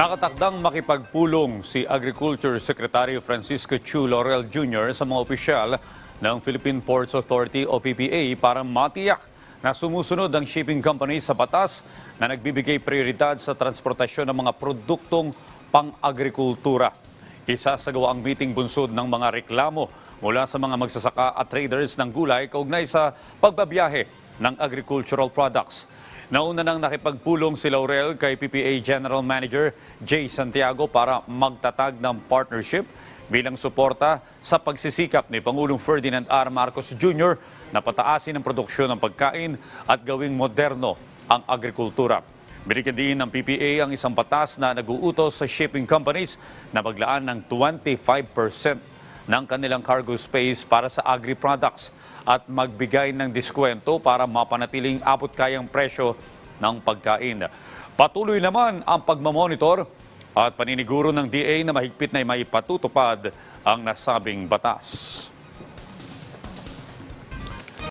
Nakatakdang makipagpulong si Agriculture Secretary Francisco Chu Laurel Jr. sa mga opisyal ng Philippine Ports Authority o PPA para matiyak na sumusunod ang shipping company sa batas na nagbibigay prioridad sa transportasyon ng mga produktong pang-agrikultura. Isa sa gawaang meeting bunsod ng mga reklamo mula sa mga magsasaka at traders ng gulay kaugnay sa pagbabiyahe ng agricultural products. Nauna nang nakipagpulong si Laurel kay PPA General Manager Jay Santiago para magtatag ng partnership bilang suporta sa pagsisikap ni Pangulong Ferdinand R. Marcos Jr. na pataasin ang produksyon ng pagkain at gawing moderno ang agrikultura. Binigyan din ng PPA ang isang batas na nag-uutos sa shipping companies na maglaan ng 25% ng kanilang cargo space para sa agri-products at magbigay ng diskwento para mapanatiling abot kayang presyo ng pagkain. Patuloy naman ang pagmamonitor at paniniguro ng DA na mahigpit na maipatutupad ang nasabing batas.